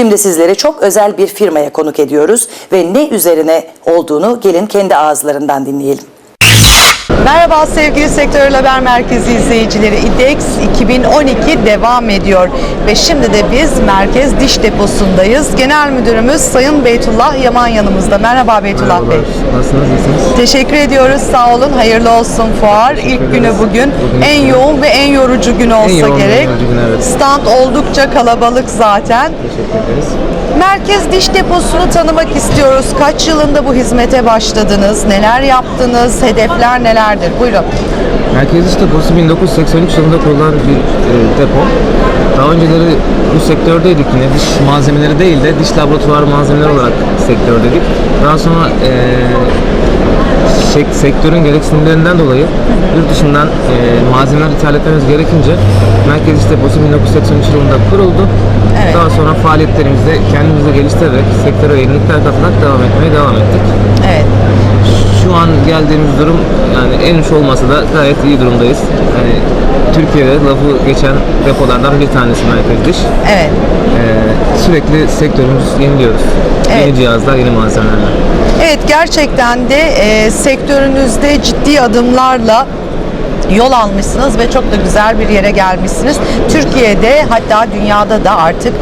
Şimdi sizleri çok özel bir firmaya konuk ediyoruz ve ne üzerine olduğunu gelin kendi ağızlarından dinleyelim. Merhaba sevgili Sektör Haber Merkezi izleyicileri. İDEX 2012 devam ediyor ve şimdi de biz Merkez Diş Deposu'ndayız. Genel Müdürümüz Sayın Beytullah Yaman yanımızda. Merhaba Beytullah Bey. Merhabalar. Nasılsınız? iyisiniz? Teşekkür ediyoruz. Sağ olun. Hayırlı olsun fuar. İlk günü ederiz. bugün. Bugün en ilk yoğun ve en yorucu gün olsa yoğun ve gerek. yorucu gün, evet. Stand oldukça kalabalık zaten. Teşekkür ederiz. Merkez Diş Deposu'nu tanımak istiyoruz. Kaç yılında bu hizmete başladınız? Neler yaptınız? Hedefler nelerdir? Buyurun. Merkez İş Deposu 1983 yılında kurulan bir e, depo. Daha önceleri bu sektördeydik yine diş malzemeleri değil de diş laboratuvar malzemeleri olarak sektördeydik. Daha sonra e, sektörün gereksinimlerinden dolayı yurt dışından e, malzemeler ithal etmemiz gerekince Merkez İş Deposu 1983 yılında kuruldu. Evet. Daha sonra faaliyetlerimizi de kendimizi geliştirerek sektöre yenilikler katarak devam etmeye devam ettik. Evet. Şu an geldiğimiz durum yani en uç olmasa da gayet iyi durumdayız. Yani Türkiye'de lafı geçen depolardan bir tanesi Merkez Diş. Evet. Ee, sürekli sektörümüzü yeniliyoruz. Evet. Yeni cihazlar, yeni malzemelerle. Evet gerçekten de e, sektörünüzde ciddi adımlarla yol almışsınız ve çok da güzel bir yere gelmişsiniz. Türkiye'de hatta dünyada da artık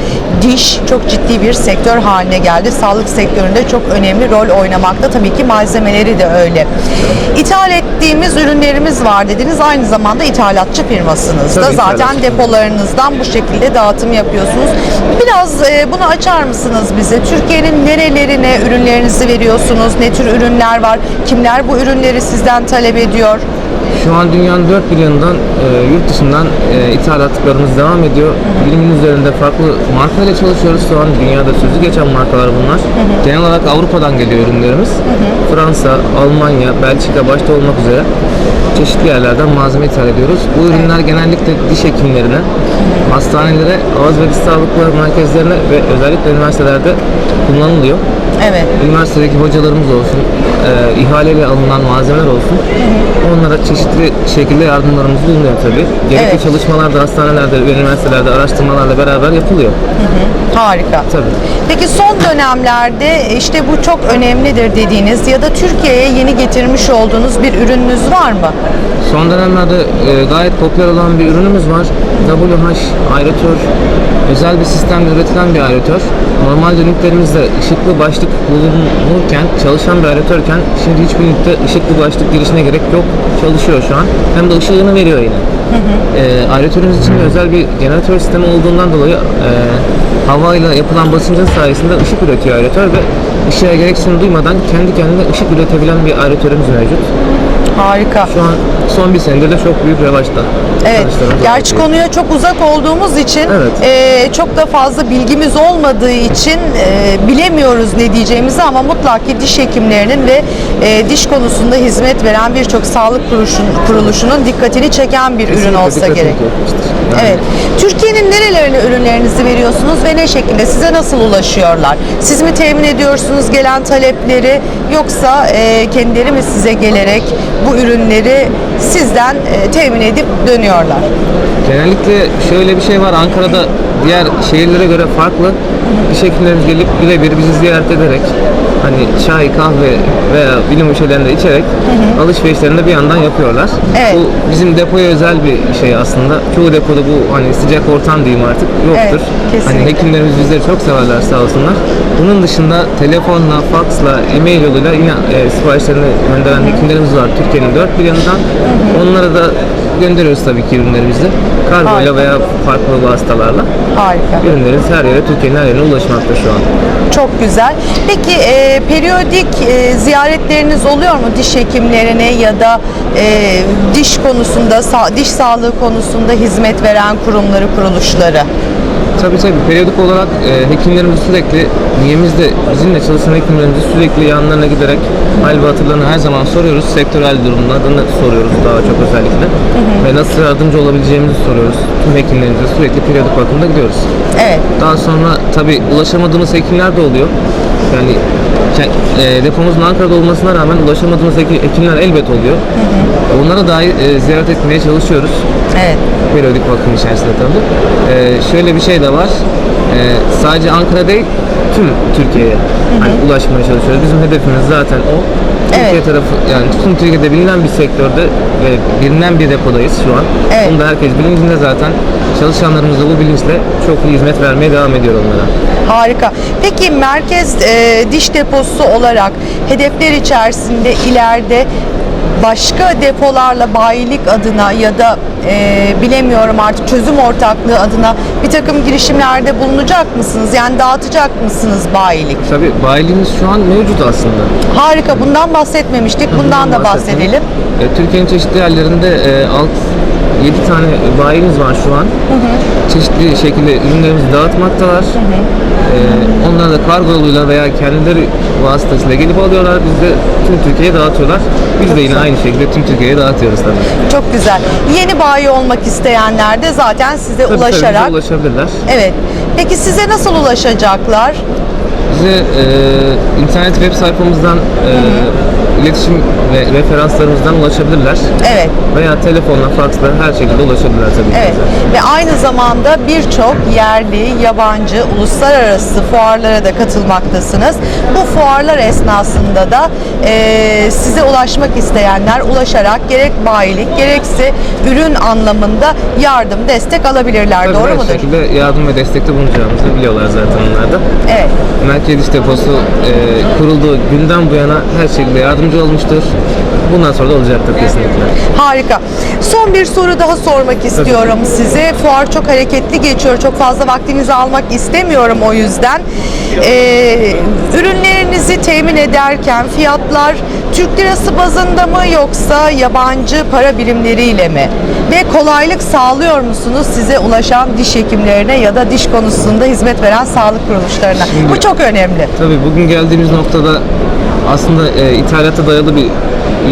diş çok ciddi bir sektör haline geldi. Sağlık sektöründe çok önemli rol oynamakta. Tabii ki malzemeleri de öyle. İthal ettiğimiz ürünlerimiz var dediniz. Aynı zamanda ithalatçı firmasınız da zaten depolarınızdan bu şekilde dağıtım yapıyorsunuz. Biraz e, bunu açar mısınız bize? Türkiye'nin nerelerine ürünlerinizi veriyorsunuz? Ne tür ürünler var? Kimler bu ürünleri sizden talep ediyor? Şu an dünyanın dört bir yanından, e, yurt dışından e, ithalatlarımız devam ediyor. Bilimin üzerinde farklı markayla çalışıyoruz. Şu an dünyada sözü geçen markalar bunlar. Genel olarak Avrupa'dan geliyor ürünlerimiz. Fransa, Almanya, Belçika başta olmak üzere çeşitli yerlerden malzeme ithal ediyoruz. Bu ürünler genellikle diş hekimlerine, hastanelere, ağız ve diş sağlıkları merkezlerine ve özellikle üniversitelerde kullanılıyor. Evet. Üniversitedeki hocalarımız olsun, e, ihaleyle alınan malzemeler olsun. Onlara çeşitli şekilde yardımlarımız bulunuyor tabii. Gerekli Evet. çalışmalar da hastanelerde ve üniversitelerde araştırmalarla beraber yapılıyor. Harika. Tabii. Peki son dönemlerde işte bu çok önemlidir dediğiniz ya da Türkiye'ye yeni getirmiş olduğunuz bir ürününüz var mı? Son dönemlerde e, gayet popüler olan bir ürünümüz var. WH aeratör. Özel bir sistemle üretilen bir aeratör. Normalde ünitlerimizde ışıklı başlık bulunurken, çalışan bir aeratörken şimdi hiçbir ünite ışıklı başlık girişine gerek yok. Çalışıyor şu an. Hem de ışığını veriyor yine. E, aeratörümüz için özel bir jeneratör sistemi olduğundan dolayı e, havayla yapılan basıncın sayesinde ışık üretiyor aeratör ve ışığa gereksinim duymadan kendi kendine ışık üretebilen bir aeratörümüz mevcut. Harika. Şu an son bir senedir de çok büyük revaçta. Evet. Gerçi konuya çok uzak olduğumuz için Evet. e, çok da fazla bilgimiz olmadığı için e, bilemiyoruz ne diyeceğimizi ama mutlak ki diş hekimlerinin ve e, diş konusunda hizmet veren birçok sağlık kuruluşun, kuruluşunun dikkatini çeken bir ürün Kesinlikle olsa dikkatini gerek. Yani Evet. Türkiye'nin nerelerine ürünlerinizi veriyorsunuz ve ne şekilde size nasıl ulaşıyorlar? Siz mi temin ediyorsunuz gelen talepleri yoksa e, kendileri mi size gelerek bu ürünleri sizden e, temin edip dönüyorlar? Genellikle şöyle bir şey var. Ankara'da diğer şehirlere göre farklı. Diş hekimlerimiz gelip birebir bizi ziyaret ederek hani çay, kahve veya bilim üşelerinde içerek alışverişlerini de bir yandan yapıyorlar. Evet. Bu bizim depoya özel bir şey aslında. Çoğu depoda bu hani sıcak ortam diyeyim artık yoktur. Evet, kesinlikle. hani hekimlerimiz bizleri çok severler sağ olsunlar. Bunun dışında telefonla, faksla, e-mail yoluyla yine e, siparişlerini gönderen hekimlerimiz var Türkiye'nin dört bir yanından. Onlara da gönderiyoruz tabii ki ürünlerimizi. Harika. Kargoyla veya farklı vasıtalarla. Harika. Ürünlerimiz her yere, Türkiye'nin her yerine ulaşmakta şu an. Çok güzel. Peki e, periyodik e, ziyaretleriniz oluyor mu diş hekimlerine ya da e, diş konusunda, sa- diş sağlığı konusunda hizmet veren kurumları, kuruluşları? Tabii tabii periyodik olarak e, hekimlerimiz sürekli üyemizde bizimle çalışan hekimlerimizi sürekli yanlarına giderek hal ve hatırlarını her zaman soruyoruz. Sektörel durumlarını soruyoruz daha çok özellikle. Ve nasıl yardımcı olabileceğimizi soruyoruz. Tüm hekimlerimize sürekli periyodik bakımda gidiyoruz. Evet. Daha sonra tabii ulaşamadığımız hekimler de oluyor. Yani e, depomuzun Ankara'da olmasına rağmen ulaşamadığımız ek- ekimler elbet oluyor. Onlara dahi e, ziyaret etmeye çalışıyoruz. Evet. Periyodik bakım içerisinde tabii. E, şöyle bir şey de var. E, sadece Ankara değil, tüm Türkiye'ye hani ulaşmaya çalışıyoruz. Bizim hedefimiz zaten o. Türkiye Evet. tarafı yani tüm Türkiye'de bilinen bir sektörde ve bilinen bir depodayız şu an. Evet. Bunu da herkes bilincinde zaten. Çalışanlarımız da bu bilinçle çok iyi hizmet vermeye devam ediyor onlara. Harika. Peki merkez e, diş deposu olarak hedefler içerisinde ileride başka depolarla bayilik adına ya da e, bilemiyorum artık çözüm ortaklığı adına bir takım girişimlerde bulunacak mısınız? Yani dağıtacak mısınız bayilik? Tabii bayiliğimiz şu an mevcut aslında. Harika. Bundan bahsetmemiştik. Bundan da bahsedelim. E, Türkiye'nin çeşitli yerlerinde e, alt 7 tane bayimiz var şu an. Çeşitli şekilde ürünlerimizi dağıtmaktalar. E, onlar da kargo yoluyla veya kendileri vasıtasıyla gelip alıyorlar. Biz de tüm Türkiye'ye dağıtıyorlar. Biz de yine aynı şekilde tüm Türkiye'ye dağıtıyoruz tabii. Çok güzel. Yeni bayi olmak isteyenler de zaten size Tabii, tabii bize ulaşarak ulaşabilirler. Evet. Peki size nasıl ulaşacaklar? Bize e, internet web sayfamızdan e, iletişim ve referanslarımızdan ulaşabilirler. Evet. Veya telefonla, faksla her şekilde ulaşabilirler tabii ki Evet ve aynı zamanda birçok yerli, yabancı, uluslararası fuarlara da katılmaktasınız. Bu fuarlar esnasında da e, size ulaşmak isteyenler ulaşarak gerek bayilik gerekse ürün anlamında yardım, destek alabilirler. Tabii Doğru her mudur? şekilde yardım ve destekte bulunacağımızı biliyorlar zaten onlar da. Evet. Merkez İş Deposu e, kurulduğu günden bu yana her şekilde yardımcı olmuştur. Bundan sonra da olacaktır kesinlikle. Harika. Son bir soru daha sormak istiyorum size. Fuar çok hareketli geçiyor. Çok fazla vaktinizi almak istemiyorum o yüzden. Ee, ürünlerinizi temin ederken fiyatlar Türk lirası bazında mı yoksa yabancı para birimleriyle mi? Ve kolaylık sağlıyor musunuz size ulaşan diş hekimlerine ya da diş konusunda hizmet veren sağlık kuruluşlarına? Şimdi- Bu çok önemli. Tabii bugün geldiğimiz noktada aslında e, ithalata dayalı bir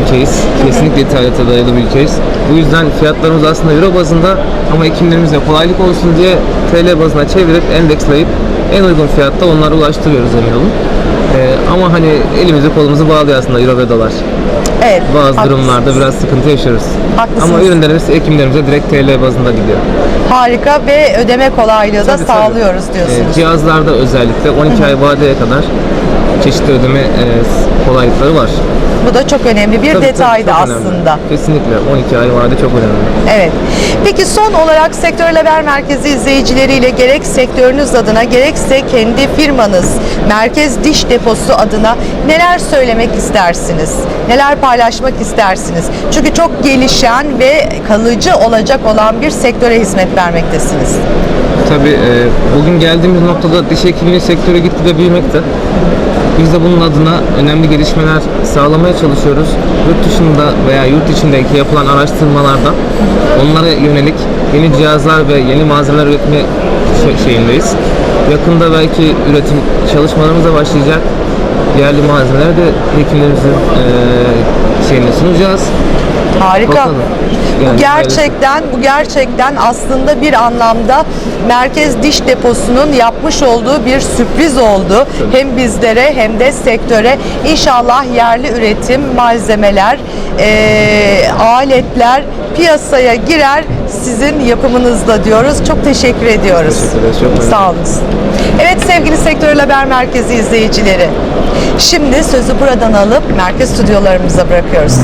ülkeyiz. Kesinlikle ithalata dayalı bir ülkeyiz. Bu yüzden fiyatlarımız aslında euro bazında ama hekimlerimize kolaylık olsun diye TL bazına çevirip endeksleyip en uygun fiyatta onlara ulaştırıyoruz emin olun. E, ama hani elimizi kolumuzu bağlıyor aslında euro ve dolar. Evet. Bazı haklısınız. durumlarda biraz sıkıntı yaşıyoruz. Haklısınız. Ama ürünlerimiz hekimlerimize direkt TL bazında gidiyor. Harika ve ödeme kolaylığı da Tabii, tabii. sağlıyoruz diyorsunuz. E, cihazlarda özellikle 12 ay vadeye kadar çeşitli ödeme e, kolaylıkları var. Bu da çok önemli bir Tabii, tabii, detaydı çok önemli. aslında. Kesinlikle 12 ay vade çok önemli. Evet. Peki son olarak Sektör Haber Merkezi izleyicileriyle gerek sektörünüz adına gerekse kendi firmanız Merkez Diş Deposu adına neler söylemek istersiniz? Neler paylaşmak istersiniz? Çünkü çok gelişen ve kalıcı olacak olan bir sektöre hizmet vermektesiniz. Tabii e, bugün geldiğimiz noktada diş hekimliği sektörü gitgide büyümekte. Biz de bunun adına önemli gelişmeler sağlamaya çalışıyoruz. Yurt dışında veya yurt içindeki yapılan araştırmalarda onlara yönelik yeni cihazlar ve yeni malzemeler üretme şey- şeyindeyiz. Yakında belki üretim çalışmalarımız da başlayacak. Yerli malzemeleri de hekimlerimizin e, şeyine sunacağız. Harika. Bakalım. bu Yani gerçekten bu gerçekten aslında bir anlamda Merkez Diş Deposu'nun yapmış olduğu bir sürpriz oldu. Hem bizlere hem de sektöre. İnşallah yerli üretim malzemeler, eee, aletler piyasaya girer sizin yapımınızda diyoruz. Çok teşekkür ediyoruz. Teşekkür ederiz, Sağ olun. Evet sevgili Sektör Haber Merkezi izleyicileri. Şimdi sözü buradan alıp merkez stüdyolarımıza bırakıyoruz.